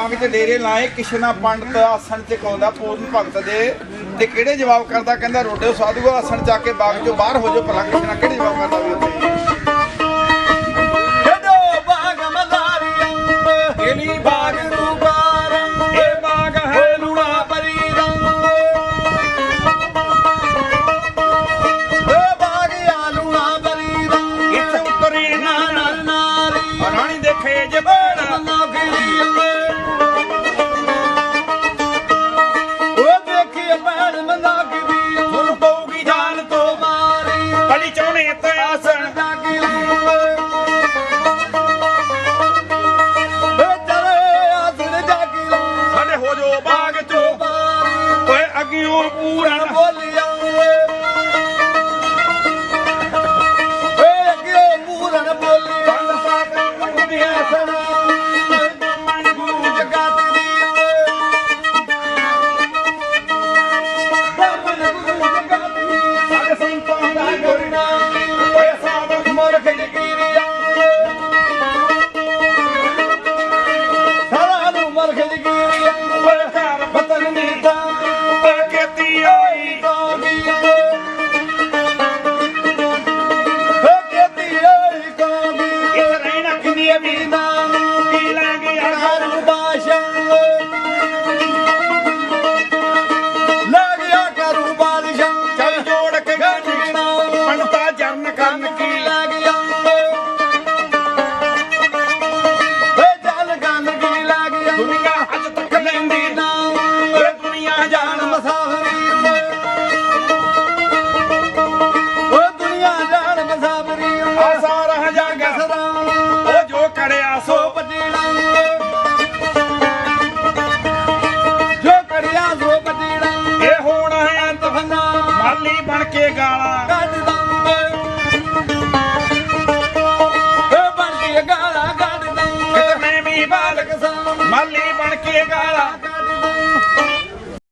ਪੰਗ ਚ ਡੇਰੇ ਲਾਏ ਕਿਸ਼ਨਾ ਪੰਡਤ ਆਸਣ ਤੇ ਕਾਉਂਦਾ ਪੂਰਨ ਭਗਤ ਦੇ। ਤੇ ਕਿਹੜੇ ਜਵਾਬ ਕਰਦਾ ਕਹਿੰਦਾ ਰੋਡੇ ਸਾਧੂ ਆਸਣ ਜਾ ਕੇ ਬਾਗ ਚੋਂ ਬਾਹਰ ਹੋ ਜਾਓ ਭਲਾ ਕਿਸ਼ਨਾ ਕਿਹੜੇ ਜਵਾਬ ਕਰਦਾ ਵੀ ਉੱਥੇ? ਛੱਡੋ ਬਾਗ ਮਦਾਰੀ ਇਹਨੀ Aqui o cura bolinha ਨਹੀਂ ਬਣ ਕੇ ਗਾਲਾਂ। ਕੱਢਦਾ ਓ ਬਣ ਕੇ ਗਾਲਾਂ ਕੱਢਦਾ ਮੈਂ ਵੀ ਬਾਲਕ ਸਾਂ ਮਾਲੀ ਬਣ ਕੇ ਗਾਲਾ।